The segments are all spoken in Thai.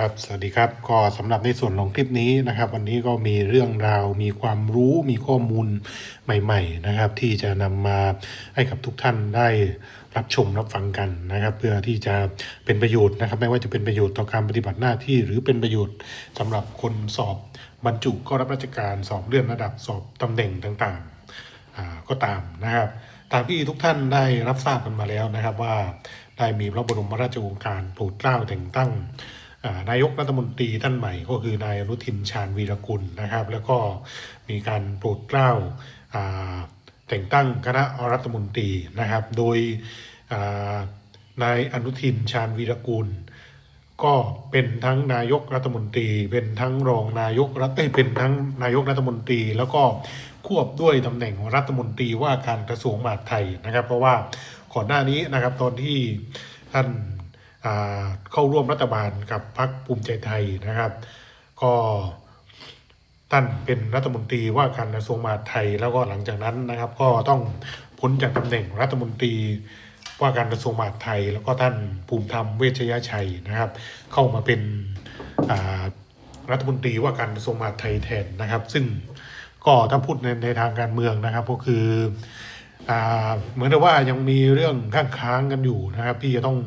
ครับ สวัสดีครับ ก็สำหรับในส่วนของคลิปนี้นะครับ วันนี้ก็มีเรื่องราว มีความรู้ มีข้อมูลใหม่ ๆ นะครับ ที่จะนำมาให้กับทุกท่านได้รับชมรับฟังกันนะครับ เพื่อที่จะเป็นประโยชน์นะครับ ไม่ว่าจะเป็นประโยชน์ต่อการปฏิบัติหน้าที่ หรือเป็นประโยชน์สำหรับคนสอบบรรจุเข้ารับราชการสอบเลื่อนระดับสอบตำแหน่งต่างๆก็ตามนะครับตามที่ทุกท่านได้รับทราบกันมาแล้วนะครับว่าได้มีพระบรมราชโองการโปรดเกล้าแต่งตั้ง นายกรัฐมนตรีท่านใหม่ก็คือนายอนุทินชาญวีรกุลนะครับ แล้วก็มีการโปรดเกล้าอ่าแต่งตั้งคณะรัฐมนตรีนะครับ โดยนายอนุทินชาญวีรกุล ก็เป็นทั้งนายกรัฐมนตรี เป็นทั้งรองนายกรัฐเอ้ยเป็นทั้งนายกรัฐมนตรี แล้วก็ควบด้วยตำแหน่งรัฐมนตรีว่าการกระทรวงมหาดไทยนะครับ เพราะว่าก่อนหน้านี้นะครับตอนที่ท่าน เข้าร่วมรัฐบาลกับพรรคภูมิใจไทยนะครับ ก็ท่านเป็นรัฐมนตรีว่าการกระทรวงมหาดไทยแล้วก็หลังจากนั้นนะครับ ก็ต้องพ้นจากตำแหน่งรัฐมนตรีว่าการกระทรวงมหาดไทย แล้วก็ท่านภูมิธรรมเวชยชัยนะครับ เข้ามาเป็นรัฐมนตรีว่าการกระทรวงมหาดไทยแทนนะครับ ซึ่งก็ถ้าพูดในในทางการเมืองนะครับก็คือ เหมือนกับว่ายังมีเรื่องข้างค้างกันอยู่นะครับ ที่จะต้อง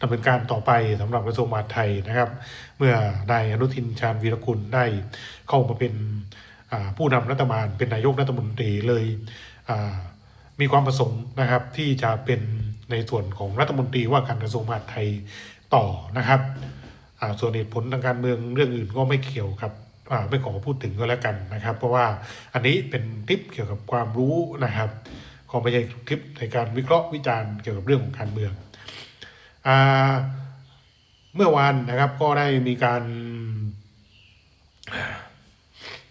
ดำเนินการต่อไปสำหรับกระทรวงมหาดไทยนะครับ เมื่อนายอนุทินชาญวีรกุลได้เข้ามาเป็นผู้นำรัฐบาลเป็นนายกรัฐมนตรีเลยมีความประสงค์นะครับ ที่จะเป็นในส่วนของรัฐมนตรีว่าการกระทรวงมหาดไทยต่อนะครับส่วนเหตุผลทางการเมืองเรื่องอื่นก็ไม่เกี่ยวกับไม่ขอพูดถึงก็แล้วกันนะครับ เพราะว่าอันนี้เป็นทิปเกี่ยวกับความรู้นะครับ ก็ไม่ใช่คลิปในการวิเคราะห์วิจารณ์เกี่ยวกับเรื่องของการเมืองอเมื่อวานนะครับก็ได้มีการ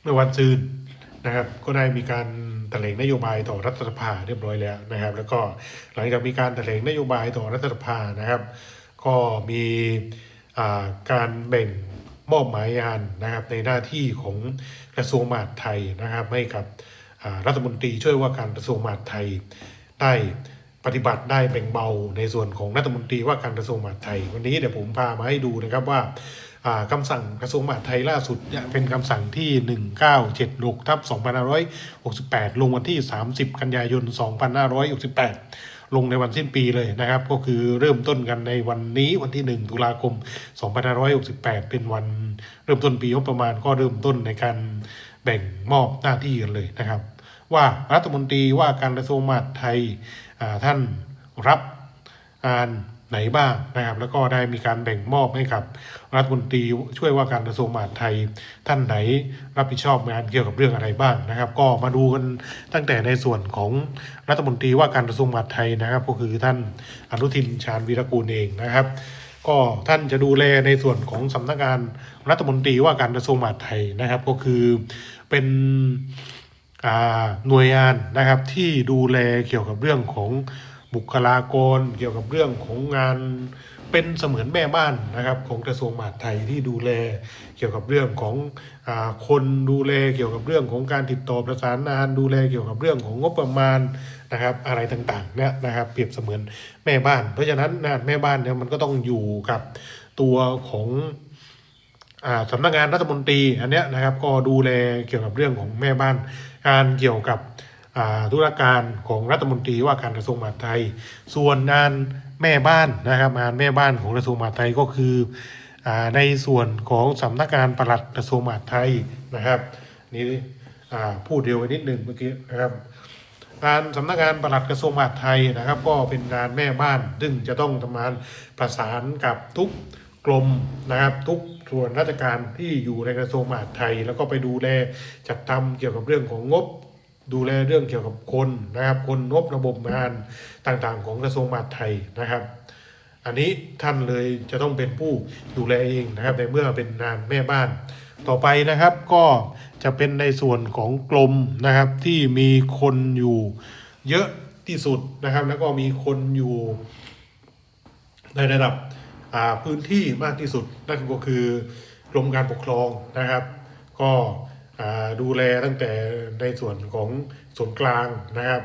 เมื่อวันซืนนะครับก็ได้มีการแถลงนโยบายต่อรัฐสภาเรียบร้อยแล้วนะครับ แล้วก็หลังจากมีการแถลงนโยบายต่อรัฐสภานะครับ ก็มีการแบ่งมอบหมายงานนะครับในหน้าที่ของกระทรวงมหาดไทยนะครับให้กับ รัฐมนตรีช่วยว่าการกระทรวงมหาดไทยได้ปฏิบัติได้แบ่งเบาในส่วนของรัฐมนตรีว่าการกระทรวงมหาดไทย วันนี้เดี๋ยวผมพามาให้ดูนะครับว่าอ่าคำสั่งกระทรวงมหาดไทยล่าสุดเป็นคำสั่งที่ 1976ทับ2568 ลงวันที่ 30 กันยายน 2568 ลงในวันสิ้นปีเลยนะครับ ก็คือเริ่มต้นกันในวันนี้วันที่ 1 ตุลาคม 2568 เป็นวันเริ่มต้นปีงบประมาณก็เริ่มต้นในการ แบ่งมอบหน้าที่กันเลยนะครับ ว่ารัฐมนตรีว่าการกระทรวงมหาดไทยท่านรับงานไหนบ้างนะครับ แล้วก็ได้มีการแบ่งมอบให้กับรัฐมนตรีช่วยว่าการกระทรวงมหาดไทย ท่านไหนรับผิดชอบงานเกี่ยวกับเรื่องอะไรบ้างนะครับ ก็มาดูกันตั้งแต่ในส่วนของรัฐมนตรีว่าการกระทรวงมหาดไทยนะครับ ก็คือท่านอนุทินชาญวีรกูลเองนะครับ ก็ท่านจะดูแลในส่วนของสำนักงานรัฐมนตรีว่าการกระทรวงมหาดไทยนะครับ ก็คือ เป็นหน่วยงานนะครับที่ดูแลเกี่ยวกับเรื่องของบุคลากร เกี่ยวกับเรื่องของงานเป็นเสมือนแม่บ้านนะครับของกระทรวงมหาดไทยที่ดูแลเกี่ยวกับเรื่องของอคนดูแลเกี่ยวกับเรื่องของการติดต่อประสานงานดูแลเกี่ยวกับเรื่องของงบประมาณนะครับอะไรต่างๆเนี่ยนะครับเปรียบเสมือนแม่บ้าน เพราะฉะนั้นงานแม่บ้านเนี่ยมันก็ต้องอยู่กับตัวของ สำนักงานรัฐมนตรีอันเนี้ยนะครับก็ดูแลเกี่ยวกับเรื่องของแม่บ้านการเกี่ยวกับธุรการของรัฐมนตรีว่าการกระทรวงมหาดไทย ส่วนงานแม่บ้านนะครับงานแม่บ้านของกระทรวงมหาดไทยก็คืออในส่วนของสำนักงานปลัดกระทรวงมหาดไทยนะครับนี่พูดเดียวไปนิดหนึ่งเมื่อกี้นะครับงานสำนักงานปลัดกระทรวงมหาดไทยนะครับ ก็เป็นงานแม่บ้านซึ่งจะต้องทำงานประสานกับทุก กรมนะครับทุกส่วนราชการที่อยู่ในกระทรวงมหาดไทย แล้วก็ไปดูแลจัดทำเกี่ยวกับเรื่องของงบ ดูแลเรื่องเกี่ยวกับคนนะครับคนงบระบบงานต่างๆ ของกระทรวงมหาดไทยนะครับ อันนี้ท่านเลยจะต้องเป็นผู้ดูแลเองนะครับในเมื่อเป็นงานแม่บ้าน ต่อไปนะครับก็จะเป็นในส่วนของกรมนะครับที่มีคนอยู่เยอะที่สุดนะครับ แล้วก็มีคนอยู่ในระดับ พื้นที่มากที่สุดนั่นก็คือกรมการปกครองนะครับ ก็ดูแลตั้งแต่ในส่วนของส่วนกลางนะครับ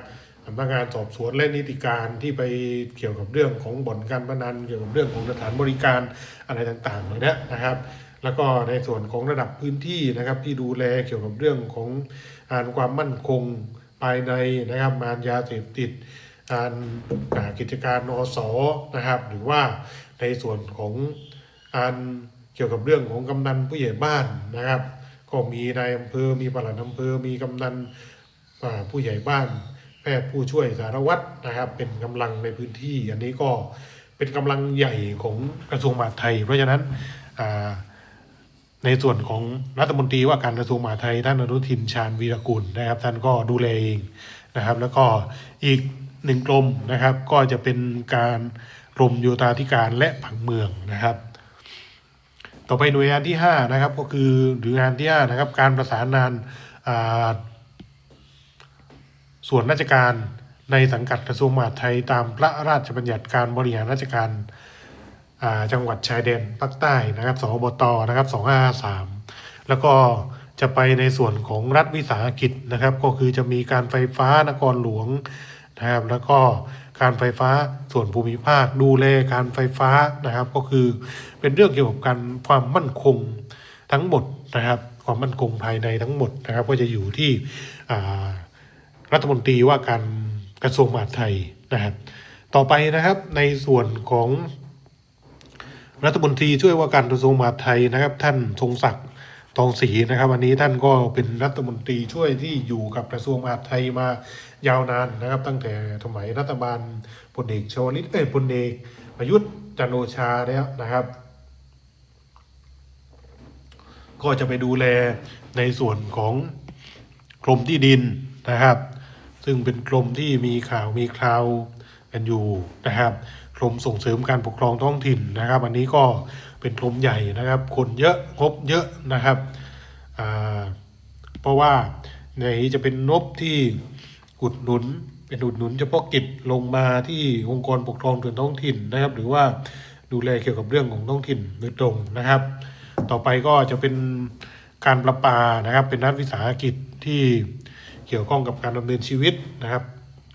สำนักงานสอบสวนและนิติการที่ไปเกี่ยวกับเรื่องของบ่อนการพนันเกี่ยวกับเรื่องของสถานบริการอะไรต่างๆเหล่านี้นะครับ แล้วก็ในส่วนของระดับพื้นที่นะครับที่ดูแลเกี่ยวกับเรื่องของงานความมั่นคงภายในนะครับงานยาเสพติด การกิจการนอสนะครับ หรือว่าในส่วนของการเกี่ยวกับเรื่องของกำนันผู้ใหญ่บ้านนะครับ ก็มีนายอำเภอมีปลัดอำเภอมีกำนันผู้ใหญ่บ้าน แพทย์ผู้ช่วยสารวัตรนะครับ เป็นกำลังในพื้นที่ อันนี้ก็เป็นกำลังใหญ่ของกระทรวงมหาดไทย เพราะฉะนั้นในส่วนของรัฐมนตรีว่าการกระทรวงมหาดไทยท่านอนุทินชาญวีรกุลนะครับ ท่านก็ดูแลเองนะครับ แล้วก็อีก หนึ่งกรมนะครับ ก็จะเป็นการกรมโยธาธิการและผังเมืองนะครับ ต่อไปหน่วยงานที่5นะครับก็คือหรืองานที่5นะครับการประสานงานส่วนราชการในสังกัดกระทรวงมหาดไทยตามพระราชบัญญัติการบริหารราชการาจังหวัดชายแดนภาคใต้นะครับสอบตนะครับ253แล้วก็จะไปในส่วนของรัฐวิสาหกิจนะครับ ก็คือจะมีการไฟฟ้านครหลวง นะครับแล้วก็การไฟฟ้าส่วนภูมิภาคดูแลการไฟฟ้านะครับ ก็คือเป็นเรื่องเกี่ยวกับการความมั่นคงทั้งหมดนะครับ ความมั่นคงภายในทั้งหมดนะครับ ก็จะอยู่ที่รัฐมนตรีว่าการกระทรวงมหาดไทยนะครับ ต่อไปนะครับในส่วนของรัฐมนตรีช่วยว่าการกระทรวงมหาดไทยนะครับ ท่านทรงศักดิ์ ทองศรีนะครับ วันนี้ท่านก็เป็นรัฐมนตรีช่วยที่อยู่กับกระทรวงมหาดไทยมายาวนานนะครับ ตั้งแต่สมัยรัฐบาลพลเอกชวลิตเอ้ยพลเอกประยุทธ์จันโอชาแล้วนะครับ ก็จะไปดูแลในส่วนของกรมที่ดินนะครับ ซึ่งเป็นกรมที่มีข่าวมีคราวกันอยู่นะครับ รมส่งเสริมการปกครองท้องถิ่นนะครับ อันนี้ก็เป็นกรมใหญ่นะครับ คนเยอะงบเยอะนะครับเพราะว่าในจะเป็นงบที่อุดหนุน เป็นอุดหนุนเฉพาะกิจลงมาที่องค์กรปกครองส่วนท้องถิ่นนะครับ หรือว่าดูแลเกี่ยวกับเรื่องของท้องถิ่นโดยตรงนะครับ ต่อไปก็จะเป็นการประปานะครับ เป็นรัฐวิสาหกิจที่เกี่ยวข้องกับการดำเนินชีวิตนะครับ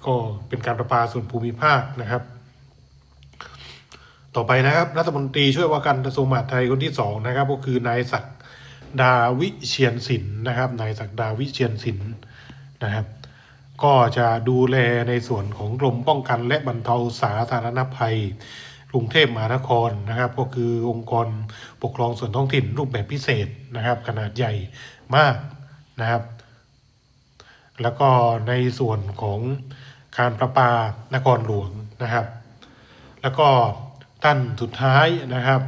ก็เป็นการประปาส่วนภูมิภาคนะครับ ต่อไปนะครับรัฐมนตรีช่วยว่าการกระทรวงมหาดไทยคนที่สองนะครับ ก็คือนายศักดาวิเชียนศิลป์นะครับนายศักดาวิเชียนศิลป์นะครับ ก็จะดูแลในส่วนของกรมป้องกันและบรรเทาสาธารณภัยกรุงเทพมหานครนะครับ ก็คือองค์กรปกครองส่วนท้องถิ่นรูปแบบพิเศษนะครับ ขนาดใหญ่มากนะครับ แล้วก็ในส่วนของการประปานครหลวงนะครับ แล้วก็ ท่านสุดท้ายนะครับ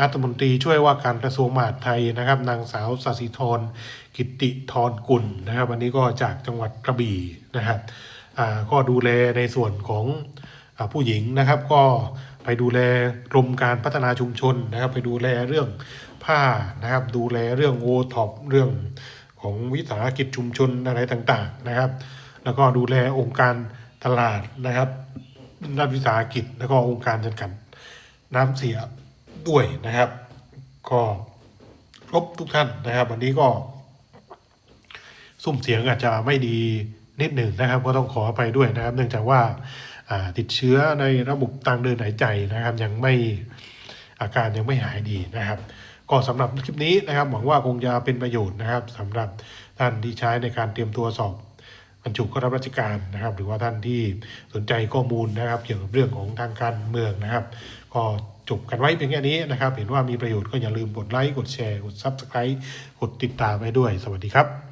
รัฐมนตรีช่วยว่าการกระทรวงมหาดไทยนะครับ นางสาวสศิธรกิติธรกุลนะครับวันนี้ก็จากจังหวัดกระบี่นะครับอ่าก็ดูแลในส่วนของอผู้หญิงนะครับ ก็ไปดูแลกรมการพัฒนาชุมชนนะครับ ไปดูแลเรื่องผ้านะครับ ดูแลเรื่องโอท็อปเรื่องของวิสาหกิจชุมชนอะไรต่างๆนะครับ แล้วก็ดูแลองค์การตลาดนะครับรัฐวิสาหกิจแล้วก็องค์การจัดการ น้ำเสียด้วยนะครับ ก็ครบทุกท่านนะครับ วันนี้ก็สุ่มเสียงอาจจะไม่ดีนิดหนึ่งนะครับ ก็ต้องขออภัยด้วยนะครับ เนื่องจากว่าอ่าติดเชื้อในระบบทางเดินหายใจนะครับ ยังไม่อาการยังไม่หายดีนะครับ ก็สำหรับคลิปนี้นะครับหวังว่าคงจะเป็นประโยชน์นะครับสำหรับท่านที่ใช้ในการเตรียมตัวสอบ บรรจุเข้ารับราชการนะครับ หรือว่าท่านที่สนใจข้อมูลนะครับ เกี่ยวกับเรื่องของทางการเมืองนะครับ ก็จบกันไว้เพียงแค่นี้นะครับ เห็นว่ามีประโยชน์ก็อย่าลืมกดไลค์กดแชร์ กด Subscribe กดติดตามไว้ด้วย สวัสดีครับ